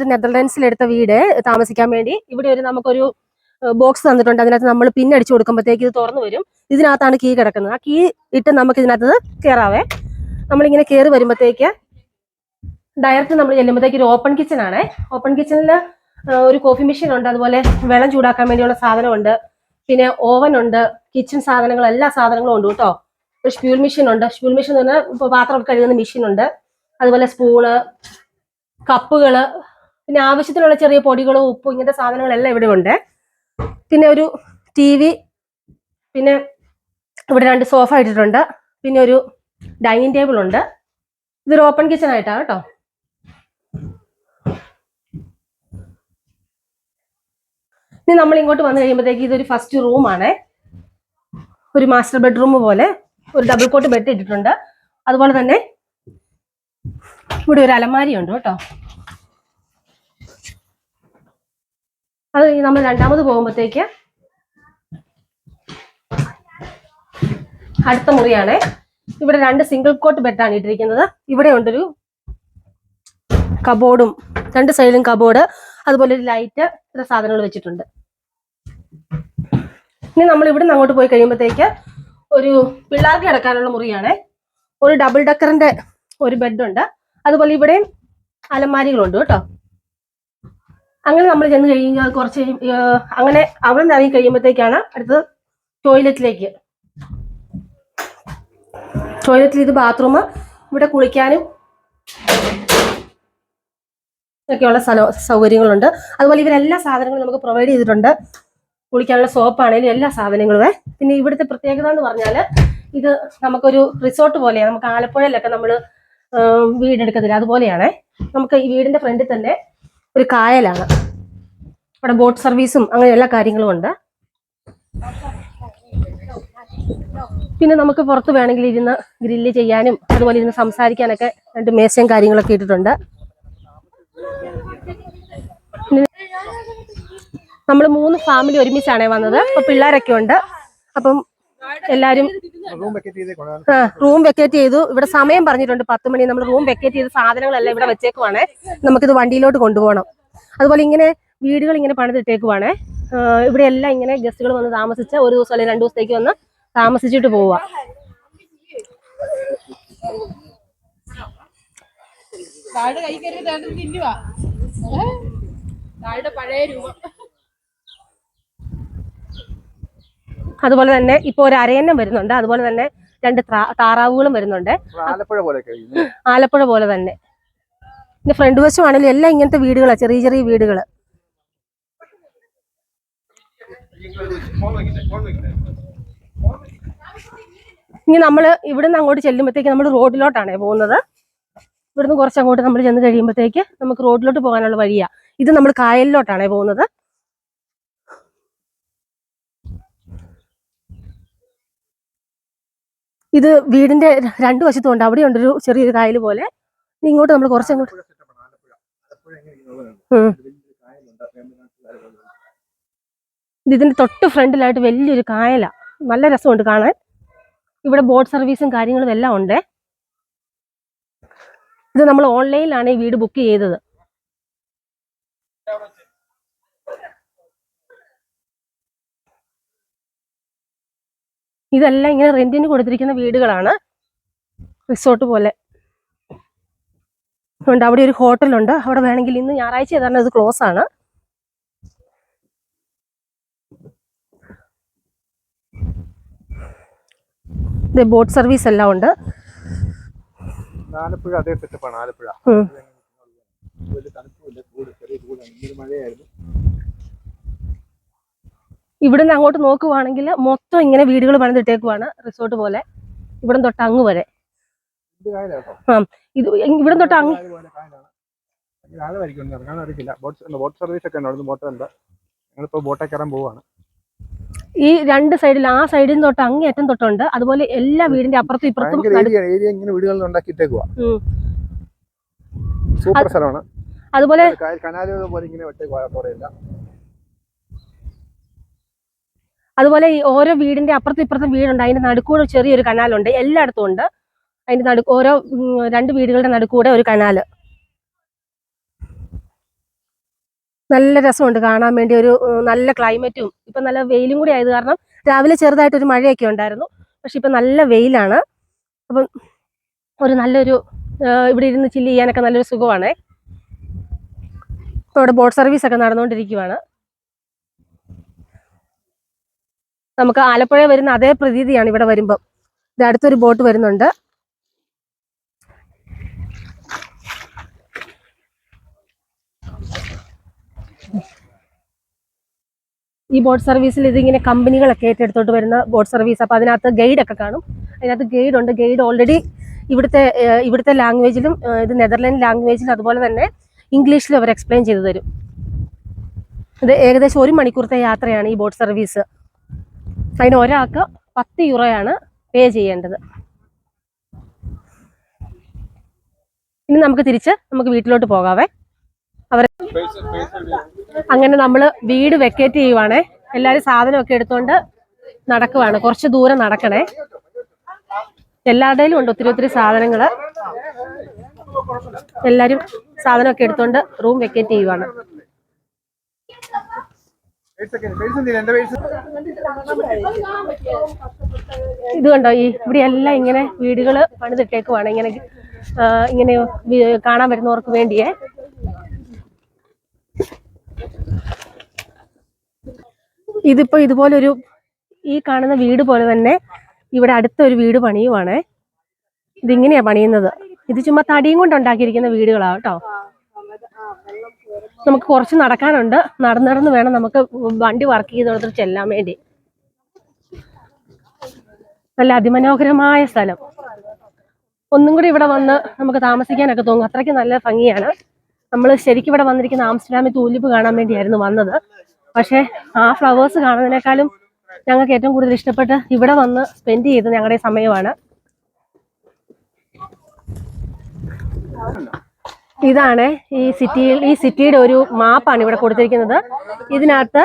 നെതർലാൻഡ്സിൽ എടുത്ത വീട് താമസിക്കാൻ വേണ്ടി. ഇവിടെ ഒരു നമുക്കൊരു ബോക്സ് തന്നിട്ടുണ്ട്. അതിനകത്ത് നമ്മൾ പിൻ അടിച്ചു കൊടുക്കുമ്പോഴത്തേക്ക് ഇത് തുറന്നു വരും. ഇതിനകത്താണ് കീ കിടക്കുന്നത്. ആ കീ ഇട്ട് നമുക്ക് ഇതിനകത്ത് കയറാവേ നമ്മളിങ്ങനെ കയറി വരുമ്പോഴത്തേക്ക് ഡയറക്റ്റ് നമ്മൾ ചെല്ലുമ്പോഴത്തേക്ക് ഒരു ഓപ്പൺ കിച്ചൺ ആണ്. ഓപ്പൺ കിച്ചണിൽ ഒരു കോഫി മെഷീൻ ഉണ്ട്. അതുപോലെ വെള്ളം ചൂടാക്കാൻ വേണ്ടിയുള്ള സാധനമുണ്ട്. പിന്നെ ഓവൻ ഉണ്ട്. കിച്ചൺ സാധനങ്ങൾ എല്ലാ സാധനങ്ങളും ഉണ്ട് കേട്ടോ. ഒരു ഷ്യൂൽ മെഷീൻ ഉണ്ട്. ഷ്യൂൽ മെഷീൻ എന്ന് പറഞ്ഞാൽ പാത്രം കഴുകുന്ന മെഷീൻ ഉണ്ട്. അതുപോലെ സ്പൂണ് കപ്പുകൾ പിന്നെ ആവശ്യത്തിനുള്ള ചെറിയ പൊടികളും ഉപ്പും ഇങ്ങനത്തെ സാധനങ്ങളെല്ലാം ഇവിടെ ഉണ്ട്. പിന്നെ ഒരു ടി വി പിന്നെ ഇവിടെ രണ്ട് സോഫ ഇട്ടിട്ടുണ്ട്. പിന്നെ ഒരു ഡൈനിങ് ടേബിൾ ഉണ്ട്. ഇതൊരു ഓപ്പൺ കിച്ചൺ ആയിട്ടാണ് കേട്ടോ. ഇനി നമ്മൾ ഇങ്ങോട്ട് വന്നു കഴിയുമ്പോഴത്തേക്ക് ഇതൊരു ഫസ്റ്റ് റൂമാണ് ഒരു മാസ്റ്റർ ബെഡ്റൂം പോലെ ഒരു ഡബിൾ കോട്ട് ബെഡ് ഇട്ടിട്ടുണ്ട്. അതുപോലെ തന്നെ ഇവിടെ ഒരു അലമാരി ഉണ്ട് കേട്ടോ. അത് നമ്മൾ രണ്ടാമത് പോകുമ്പോഴത്തേക്ക് അടുത്ത മുറിയാണ്. ഇവിടെ രണ്ട് സിംഗിൾ കോട്ട് ബെഡാണ് ഇട്ടിരിക്കുന്നത്. ഇവിടെ ഉണ്ടൊരു കബോർഡും രണ്ട് സൈഡിലും കബോർഡ് അതുപോലെ ഒരു ലൈറ്റ് ഇത്ര സാധനങ്ങൾ വെച്ചിട്ടുണ്ട്. ഇനി നമ്മൾ ഇവിടെ നിന്ന് അങ്ങോട്ട് പോയി കഴിയുമ്പോഴത്തേക്ക് ഒരു പിള്ളേർക്ക് കിടക്കാനുള്ള മുറിയാണ്. ഒരു ഡബിൾ ഡക്കറിന്റെ ഒരു ബെഡുണ്ട് അതുപോലെ ഇവിടെയും അലമാരികളുണ്ട് കേട്ടോ. അങ്ങനെ നമ്മൾ ചെന്ന് കഴിഞ്ഞാൽ കുറച്ച് അങ്ങനെ അവിടെ നിന്ന് ഇറങ്ങി കഴിയുമ്പോഴത്തേക്കാണ് അടുത്തത് ടോയ്ലറ്റിലേക്ക് ടോയ്ലറ്റിൽ ഇത് ബാത്റൂം ഇവിടെ കുളിക്കാനും ഒക്കെയുള്ള സ്ഥല സൗകര്യങ്ങളുണ്ട്. അതുപോലെ ഇവരെല്ലാ സാധനങ്ങളും നമുക്ക് പ്രൊവൈഡ് ചെയ്തിട്ടുണ്ട്. കുളിക്കാനുള്ള സോപ്പാണേലും എല്ലാ സാധനങ്ങളുമേ പിന്നെ ഇവിടുത്തെ പ്രത്യേകത എന്ന് പറഞ്ഞാൽ ഇത് നമുക്കൊരു റിസോർട്ട് പോലെയാണ് നമുക്ക് ആലപ്പുഴയിലൊക്കെ നമ്മൾ വീടെടുക്കത്തില്ല. അതുപോലെയാണ്. നമുക്ക് ഈ വീടിന്റെ ഫ്രണ്ടിൽ തന്നെ ഒരു കായലാണ്. അവിടെ ബോട്ട് സർവീസും അങ്ങനെ എല്ലാ കാര്യങ്ങളും ഉണ്ട്. പിന്നെ നമുക്ക് പുറത്ത് വേണമെങ്കിൽ ഇരുന്ന് ഗ്രില്ല് ചെയ്യാനും അതുപോലെ ഇരുന്ന് സംസാരിക്കാനൊക്കെ രണ്ട് മേശയും കാര്യങ്ങളൊക്കെ ഇട്ടിട്ടുണ്ട്. നമ്മൾ മൂന്ന് ഫാമിലി ഒരുമിച്ചാണേ വന്നത്. അപ്പൊ പിള്ളേരൊക്കെ ഉണ്ട്. അപ്പം എല്ലാരും റൂം വെക്കറ്റ് ചെയ്തേക്കോളാം റൂം വെക്കേറ്റ് ചെയ്തു. ഇവിടെ സമയം പറഞ്ഞിട്ടുണ്ട് പത്ത് മണി. നമ്മൾ റൂം വെക്കേറ്റ് ചെയ്ത സാധനങ്ങളെല്ലാം ഇവിടെ വെച്ചേക്കുവാണേ. നമുക്കിത് വണ്ടിയിലോട്ട് കൊണ്ടുപോകണം. അതുപോലെ ഇങ്ങനെ വീടുകൾ ഇങ്ങനെ പണിതിട്ടേക്കുവാണേ. ഇവിടെ എല്ലാം ഇങ്ങനെ ഗസ്റ്റുകൾ വന്ന് താമസിച്ച ഒരു ദിവസം അല്ലെങ്കിൽ രണ്ടു ദിവസത്തേക്ക് വന്ന് താമസിച്ചിട്ട് പോവുക താഴെ കൈ കയറി താഴെ തിന്നുവാ താഴെ പഴയ രൂപം. അതുപോലെ തന്നെ ഇപ്പൊ ഒരു അരയന്നം വരുന്നുണ്ട്. അതുപോലെ തന്നെ രണ്ട് താറാവുകളും വരുന്നുണ്ട്. ആലപ്പുഴ പോലെ കഴിയുന്നു ആലപ്പുഴ പോലെ തന്നെ. പിന്നെ ഫ്രണ്ട് വശമാണെങ്കിലും എല്ലാം ഇങ്ങനത്തെ വീടുകളാണ് ചെറിയ ചെറിയ വീടുകൾ ഇനി നമ്മൾ ഇവിടുന്ന് അങ്ങോട്ട് ചെല്ലുമ്പോഴത്തേക്ക് നമ്മൾ റോഡിലോട്ടാണ് പോകുന്നത്. ഇവിടുന്ന് കുറച്ച് അങ്ങോട്ട് നമ്മൾ ചെന്ന് കഴിയുമ്പോഴത്തേക്ക് നമുക്ക് റോഡിലോട്ട് പോകാനുള്ള വഴിയാ. ഇത് നമ്മൾ കായലിലോട്ടാണ് പോകുന്നത്. ഇത് വീടിന്റെ രണ്ടു വശത്തും ഉണ്ട്. അവിടെ ഉണ്ടൊരു ചെറിയൊരു കായൽ പോലെ. ഇങ്ങോട്ട് നമ്മൾ കുറച്ചങ്ങോട്ട് ഇതിന്റെ തൊട്ട് ഫ്രണ്ടിലായിട്ട് വലിയൊരു കായല. നല്ല രസമുണ്ട് കാണാൻ. ഇവിടെ ബോട്ട് സർവീസും കാര്യങ്ങളും എല്ലാം ഉണ്ട്. ഇത് നമ്മൾ ഓൺലൈനിലാണ് ഈ വീട് ബുക്ക് ചെയ്തത്. ഇതെല്ലാം ഇങ്ങനെ റെന്റിന് കൊടുത്തിരിക്കുന്ന വീടുകളാണ്. റിസോർട്ട് പോലെ. ഉണ്ട് അവിടെ ഒരു ഹോട്ടലുണ്ട്. അവിടെ വേണമെങ്കിൽ ഇന്ന് ഞായറാഴ്ച ഏതാണ് ഇത് ക്ലോസ് ആണ്. ബോട്ട് സർവീസ് എല്ലാം ഉണ്ട്. ആലപ്പുഴ അതേ സെറ്റപ്പാണ് ആലപ്പുഴ. ഇവിടുന്ന് അങ്ങോട്ട് നോക്കുവാണെങ്കിൽ മൊത്തം ഇങ്ങനെ വീടുകൾ പണിതിട്ടേക്കുവാണ് റിസോർട്ട് പോലെ. ഇവിടെ തൊട്ട് അങ്ങ് വരെ. ആ ഇത് ഇവിടെ തൊട്ട് അങ്ങ് ബോട്ട് സർവീസ് ഒക്കെ ഉണ്ട്. അവിടുന്ന് ബോട്ട് ഉണ്ട് ഞങ്ങളിപ്പോ ബോട്ടെ കയറാൻ പോവാണ്. ഈ രണ്ട് സൈഡിൽ ആ സൈഡിൽ തൊട്ട് അങ്ങേ അറ്റം തൊട്ടുണ്ട്. അതുപോലെ എല്ലാ വീടിന്റെ അപ്പുറത്തും ഇപ്പുറത്തും. സൂപ്പർ സ്ഥലമാണ്. അതുപോലെ കായൽ കനാലുകൾ പോലെ ഇങ്ങനെ വെട്ടേക്കുവാ തോടെയില്ല അതുപോലെ ഈ ഓരോ വീടിന്റെ അപ്പുറത്തും ഇപ്പുറത്തും വീടുണ്ട്. അതിന്റെ നടുക്കൂടെ ചെറിയൊരു കനാലുണ്ട്. എല്ലായിടത്തും ഉണ്ട്. അതിന്റെ നടു ഓരോ രണ്ട് വീടുകളുടെ നടുക്കൂടെ ഒരു കനാല് നല്ല രസമുണ്ട് കാണാൻ വേണ്ടി. ഒരു നല്ല ക്ലൈമറ്റും. ഇപ്പൊ നല്ല വെയിലും കൂടി ആയത് കാരണം രാവിലെ ചെറുതായിട്ടൊരു മഴയൊക്കെ ഉണ്ടായിരുന്നു. പക്ഷെ ഇപ്പൊ നല്ല വെയിലാണ്. അപ്പം ഒരു നല്ലൊരു ഇവിടെ ഇരുന്ന് ചില്ല് ചെയ്യാനൊക്കെ നല്ലൊരു സുഖമാണ്. ഇപ്പൊ ഇവിടെ ബോട്ട് സർവീസ് ഒക്കെ നടന്നുകൊണ്ടിരിക്കുവാണ്. നമുക്ക് ആലപ്പുഴ വരുന്ന അതേ പ്രതീതിയാണ് ഇവിടെ വരുമ്പം. ഇത് അടുത്തൊരു ബോട്ട് വരുന്നുണ്ട്. ഈ ബോട്ട് സർവീസിൽ ഇതിങ്ങനെ കമ്പനികളൊക്കെ ഏറ്റെടുത്തോട്ട് വരുന്ന ബോട്ട് സർവീസ്. അപ്പൊ അതിനകത്ത് ഗൈഡ് ഒക്കെ കാണും. അതിനകത്ത് ഗൈഡ് ഉണ്ട് ഗൈഡ് ഓൾറെഡി ഇവിടുത്തെ ഇവിടുത്തെ ലാംഗ്വേജിലും ഇത് നെതർലാൻഡ് ലാംഗ്വേജിലും അതുപോലെ തന്നെ ഇംഗ്ലീഷിലും അവർ എക്സ്പ്ലെയിൻ ചെയ്തു തരും. ഇത് ഏകദേശം ഒരു മണിക്കൂറത്തെ യാത്രയാണ് ഈ ബോട്ട് സർവീസ്. അതിന് ഒരാൾക്ക് പത്ത് യൂറോയാണ് പേ ചെയ്യേണ്ടത്. ഇനി നമുക്ക് തിരിച്ച് നമുക്ക് വീട്ടിലോട്ട് പോകാവേ. അവർ അങ്ങനെ നമ്മൾ വീട് വെക്കേറ്റ് ചെയ്യുവാണേ. എല്ലാവരും സാധനമൊക്കെ എടുത്തുകൊണ്ട് നടക്കുവാണ്. കുറച്ച് ദൂരം നടക്കണേ. എല്ലാവരുടെയിലും ഉണ്ട് ഒത്തിരി ഒത്തിരി സാധനങ്ങൾ എല്ലാവരും സാധനമൊക്കെ എടുത്തുകൊണ്ട് റൂം വെക്കേറ്റ് ചെയ്യുവാണ്. ഇത് കണ്ടോ ഈ ഇവിടെ എല്ലാം ഇങ്ങനെ വീടുകൾ പണിതിട്ടേക്കുവാണ്. ഇങ്ങനെ ഇങ്ങനെ കാണാൻ വരുന്നവർക്ക് വേണ്ടിയേ. ഇതിപ്പോ ഇതുപോലൊരു ഈ കാണുന്ന വീട് പോലെ തന്നെ ഇവിടെ അടുത്ത ഒരു വീട് പണിയുവാണേ. ഇതിങ്ങനെയാ പണിയുന്നത്. ഇത് ചുമ്മാ തടിയും കൊണ്ട് ഉണ്ടാക്കിയിരിക്കുന്ന വീടുകളാ കേട്ടോ. നമുക്ക് കുറച്ച് നടക്കാനുണ്ട്. നടന്ന് നടന്ന് വേണം നമുക്ക് വണ്ടി വർക്ക് ചെയ്തോടത്ത് ചെല്ലാൻ വേണ്ടി. നല്ല അതിമനോഹരമായ സ്ഥലം. ഒന്നും കൂടി ഇവിടെ വന്ന് നമുക്ക് താമസിക്കാനൊക്കെ തോന്നും. അത്രയ്ക്ക് നല്ല ഭംഗിയാണ്. നമ്മൾ ശരിക്കും ഇവിടെ വന്നിരിക്കുന്ന ആംസ്റ്റർഡാമിൽ തൂലിപ്പ് കാണാൻ വേണ്ടിയായിരുന്നു വന്നത്. പക്ഷേ ആ ഫ്ലവേഴ്സ് കാണുന്നതിനേക്കാളും ഞങ്ങൾക്ക് ഏറ്റവും കൂടുതൽ ഇഷ്ടപ്പെട്ട് ഇവിടെ വന്ന് സ്പെൻഡ് ചെയ്ത് ഞങ്ങളുടെ സമയമാണ്. ഇതാണ് ഈ സിറ്റിയിൽ ഈ സിറ്റിയുടെ ഒരു മാപ്പാണ് ഇവിടെ കൊടുത്തിരിക്കുന്നത്. ഇതിനകത്ത്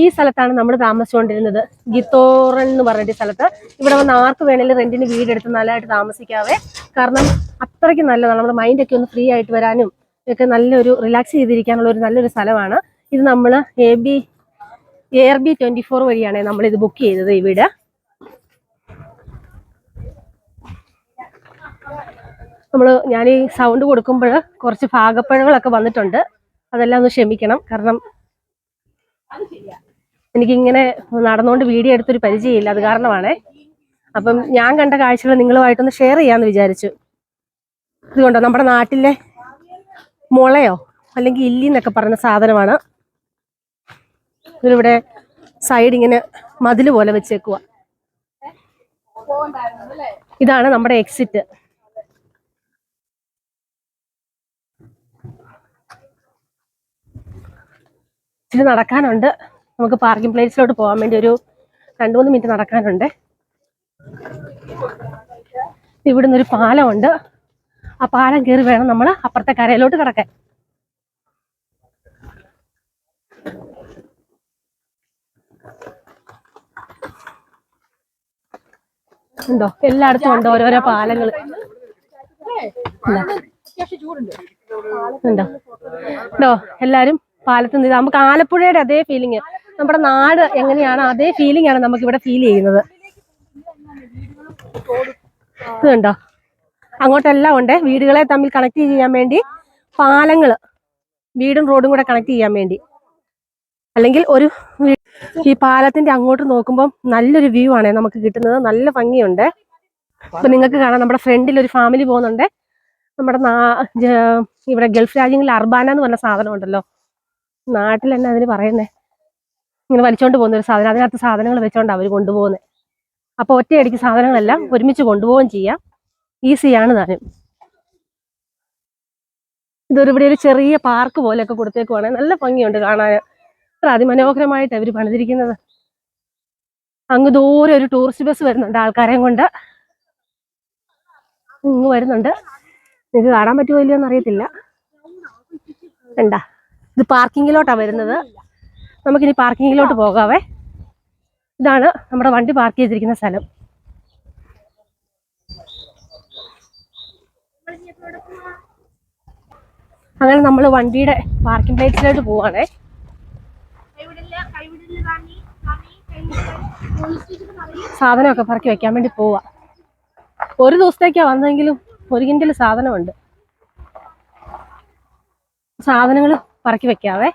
ഈ സ്ഥലത്താണ് നമ്മൾ താമസിച്ചുകൊണ്ടിരുന്നത്. ഗിത്തോറൻ എന്ന് പറഞ്ഞിട്ട് സ്ഥലത്ത്. ഇവിടെ വന്ന് ആർക്ക് വേണേലും റെന്റിന് വീടെടുത്ത് നല്ലതായിട്ട് താമസിക്കാവേ. കാരണം അത്രയ്ക്ക് നല്ലതാണ്. നമ്മുടെ മൈൻഡൊക്കെ ഒന്ന് ഫ്രീ ആയിട്ട് വരാനും ഒക്കെ നല്ലൊരു റിലാക്സ് ചെയ്തിരിക്കാനുള്ള ഒരു നല്ലൊരു സ്ഥലമാണ്. ഇത് നമ്മൾ A B air B twenty four വഴിയാണ് നമ്മൾ ഇത് ബുക്ക് ചെയ്തത് ഈ വീട് നമ്മൾ ഞാൻ ഈ സൗണ്ട് കൊടുക്കുമ്പോൾ കുറച്ച് ഭാഗപ്പഴങ്ങളൊക്കെ വന്നിട്ടുണ്ട്. അതെല്ലാം ഒന്ന് ക്ഷമിക്കണം. കാരണം എനിക്കിങ്ങനെ നടന്നുകൊണ്ട് വീഡിയോ എടുത്തൊരു പരിചയമില്ല. അത് കാരണമാണേ. അപ്പം ഞാൻ കണ്ട കാഴ്ചകൾ നിങ്ങളുമായിട്ടൊന്ന് ഷെയർ ചെയ്യാമെന്ന് വിചാരിച്ചു. ഇതുകൊണ്ടോ? നമ്മുടെ നാട്ടിലെ മുളയോ? അല്ലെങ്കിൽ ഇല്ലി എന്നൊക്കെ പറയുന്ന സാധനമാണ്. ഇതിലിവിടെ സൈഡ് ഇങ്ങനെ മതിൽ പോലെ വെച്ചേക്കുക ഇതാണ് നമ്മുടെ എക്സിറ്റ് ഇച്ചിരി നടക്കാനുണ്ട്. നമുക്ക് പാർക്കിംഗ് പ്ലേസിലോട്ട് പോകാൻ വേണ്ടി ഒരു രണ്ട് മൂന്ന് മിനിറ്റ് നടക്കാനുണ്ട്. ഇവിടെ നിന്നൊരു പാലമുണ്ട്. ആ പാലം കയറി വേണം നമ്മൾ അപ്പുറത്തെ കരയിലോട്ട് കിടക്കാൻ. ഉണ്ടോ? എല്ലായിടത്തും ഉണ്ട് ഓരോരോ പാലങ്ങൾ ഉണ്ടോ? ഉണ്ടോ? എല്ലാരും? പാലത്ത് നിന്ന് നമുക്ക് ആലപ്പുഴയുടെ അതേ ഫീലിംഗ് നമ്മുടെ നാട് എങ്ങനെയാണ് അതേ ഫീലിംഗ് ആണ് നമുക്ക് ഇവിടെ ഫീൽ ചെയ്യുന്നത്. ഇത് കണ്ടോ? അങ്ങോട്ടെല്ലാം ഉണ്ട്. വീടുകളെ തമ്മിൽ കണക്ട് ചെയ്യാൻ വേണ്ടി പാലങ്ങൾ വീടും റോഡും കൂടെ കണക്ട് ചെയ്യാൻ വേണ്ടി. അല്ലെങ്കിൽ ഒരു ഈ പാലത്തിന്റെ അങ്ങോട്ട് നോക്കുമ്പോൾ നല്ലൊരു വ്യൂ ആണ് നമുക്ക് കിട്ടുന്നത്. നല്ല ഭംഗിയുണ്ട്. ഇപ്പൊ നിങ്ങൾക്ക് കാണാം നമ്മുടെ ഫ്രണ്ടിൽ ഒരു ഫാമിലി പോകുന്നുണ്ട്. നമ്മുടെ ഇവിടെ ഗൾഫ് രാജ്യങ്ങളിൽ അർബാന എന്ന് പറഞ്ഞ സാധനം ഉണ്ടല്ലോ. നാട്ടിൽ തന്നെ അതിന് പറയുന്നേ? ഇങ്ങനെ വലിച്ചോണ്ട് പോകുന്ന ഒരു സാധനം. അതിനകത്ത് സാധനങ്ങൾ വെച്ചോണ്ട് അവർ കൊണ്ടുപോകുന്നത് അപ്പൊ ഒറ്റയടിക്ക് സാധനങ്ങളെല്ലാം ഒരുമിച്ച് കൊണ്ടുപോവുകയും ചെയ്യാം. ഈസിയാണ് താനും ഇതൊരു ഇവിടെ ഒരു ചെറിയ പാർക്ക് പോലെയൊക്കെ കൊടുത്തേക്കുവാണ്. നല്ല ഭംഗിയുണ്ട് കാണാൻ അത്ര അതിമനോഹരമായിട്ട് അവർ പണിതിരിക്കുന്നത്. അങ്ങ് ദൂരെ ഒരു ടൂറിസ്റ്റ് ബസ് വരുന്നുണ്ട് ആൾക്കാരെയും കൊണ്ട്. ഇങ്ങ് വരുന്നുണ്ട്. നിങ്ങൾക്ക് കാണാൻ പറ്റുമോ ഇല്ലയോ എന്ന് അറിയത്തില്ല വേണ്ട ഇത് പാർക്കിങ്ങിലോട്ടാണ് വരുന്നത്. നമുക്കിനി പാർക്കിങ്ങിലോട്ട് പോകാവേ. ഇതാണ് നമ്മുടെ വണ്ടി പാർക്ക് ചെയ്തിരിക്കുന്ന സ്ഥലം. അങ്ങനെ നമ്മൾ വണ്ടിയുടെ പാർക്കിംഗ് പ്ലേസിലോട്ട് പോവാണേ. സാധനമൊക്കെ പറക്കി വെക്കാൻ വേണ്ടി പോവാ. ഒരു ദിവസത്തേക്കാ വന്നെങ്കിലും ഒരു കിൻഡിൽ സാധനമുണ്ട്. സാധനങ്ങൾ പറക്കി വെക്കാവേ.